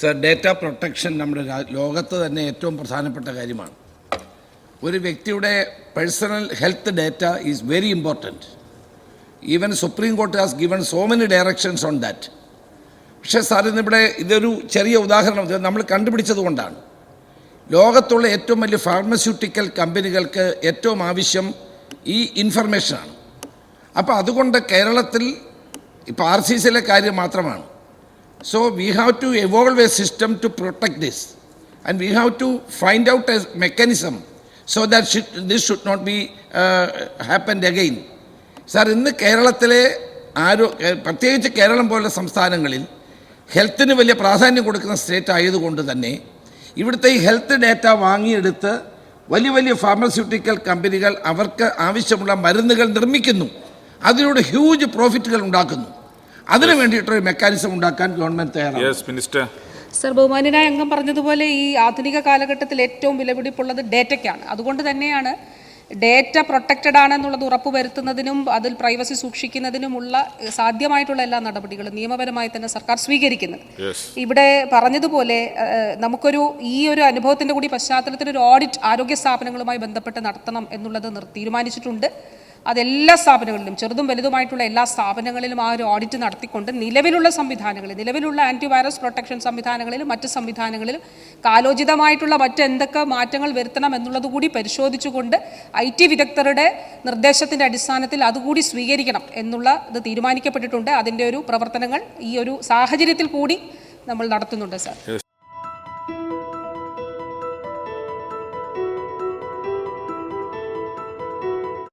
Sir data protection നമ്മുടെ ലോകത്ത് തന്നെ ഏറ്റവും പ്രധാനപ്പെട്ട കാര്യമാണ്. ഒരു വ്യക്തിയുടെ personal health data is very important. Even Supreme Court has given so many directions on that. പക്ഷേ സാർ ഇന്നിവിടെ ഇതൊരു ചെറിയ ഉദാഹരണം. നമ്മൾ കണ്ടുപിടിച്ചത് കൊണ്ടാണ്. ലോകത്തുള്ള ഏറ്റവും വലിയ ഫാർമസ്യൂട്ടിക്കൽ കമ്പനികൾക്ക് ഏറ്റവും ആവശ്യം ഈ ഇൻഫർമേഷനാണ് അപ്പോൾ അതുകൊണ്ട് കേരളത്തിൽ ഇപ്പോൾ ആർ സി സിയിലെ കാര്യം മാത്രമാണ്. So we have to evolve a system to protect this and we have to find out a mechanism so that this should not be happened again sir ഇന്ന് കേരളത്തിലെ ആരോ പ്രത്യേകിച്ച് കേരളം പോലുള്ള സംസ്ഥാനങ്ങളിൽ ഹെൽത്തിന് വലിയ പ്രാധാന്യം കൊടുക്കുന്ന സ്റ്റേറ്റ് ആയതുകൊണ്ട് തന്നെ ഇവിടുത്തെ ഈ ഹെൽത്ത് ഡേറ്റ വാങ്ങിയെടുത്ത് വലിയ വലിയ ഫാർമസ്യൂട്ടിക്കൽ കമ്പനികൾ അവർക്ക് ആവശ്യമുള്ള മരുന്നുകൾ നിർമ്മിക്കുന്നു. അതിലൂടെ ഹ്യൂജ് പ്രോഫിറ്റുകൾ ഉണ്ടാക്കുന്നു. അതിനു വേണ്ടിയിട്ടൊരു മെക്കാനിസം ഉണ്ടാക്കാൻ ഗവൺമെന്റ് തയ്യാറാണ്. യെസ് മിനിസ്റ്റർ സർ ബഹുമാനായ അംഗം പറഞ്ഞതുപോലെ ഈ ആധുനിക കാലഘട്ടത്തിൽ ഏറ്റവും വിലപിടിപ്പുള്ളത് ഡേറ്റയ്ക്കാണ്. അതുകൊണ്ട് തന്നെയാണ് ഡേറ്റ പ്രൊട്ടക്റ്റഡ് ആണെന്നുള്ളത് ഉറപ്പുവരുത്തുന്നതിനും അതിൽ പ്രൈവസി സൂക്ഷിക്കുന്നതിനുമുള്ള സാധ്യമായിട്ടുള്ള എല്ലാ നടപടികളും നിയമപരമായി തന്നെ സർക്കാർ സ്വീകരിക്കുന്നത് യെസ് ഇവിടെ പറഞ്ഞതുപോലെ നമുക്കൊരു ഈ ഒരു അനുഭവത്തിന്റെ കൂടി പശ്ചാത്തലത്തിൽ ഒരു ഓഡിറ്റ് ആരോഗ്യ സ്ഥാപനങ്ങളുമായി ബന്ധപ്പെട്ട് നടത്തണം എന്നുള്ളത് നിർ- തീരുമാനിച്ചിട്ടുണ്ട് അതെല്ലാ സ്ഥാപനങ്ങളിലും ചെറുതും വലുതുമായിട്ടുള്ള എല്ലാ സ്ഥാപനങ്ങളിലും ആ ഒരു ഓഡിറ്റ് നടത്തിക്കൊണ്ട് നിലവിലുള്ള സംവിധാനങ്ങളിൽ നിലവിലുള്ള ആന്റിവൈറസ് പ്രൊട്ടക്ഷൻ സംവിധാനങ്ങളിലും മറ്റ് സംവിധാനങ്ങളിലും കാലോചിതമായിട്ടുള്ള മറ്റെന്തൊക്കെ മാറ്റങ്ങൾ വരുത്തണം എന്നുള്ളതുകൂടി പരിശോധിച്ചുകൊണ്ട് ഐ ടി വിദഗ്ധരുടെ നിർദ്ദേശത്തിന്റെ അടിസ്ഥാനത്തിൽ അതുകൂടി സ്വീകരിക്കണം എന്നുള്ള ഇത് തീരുമാനിക്കപ്പെട്ടിട്ടുണ്ട്. അതിന്റെ ഒരു പ്രവർത്തനങ്ങൾ ഈ ഒരു സാഹചര്യത്തിൽ കൂടി നമ്മൾ നടത്തുന്നുണ്ട് സാർ.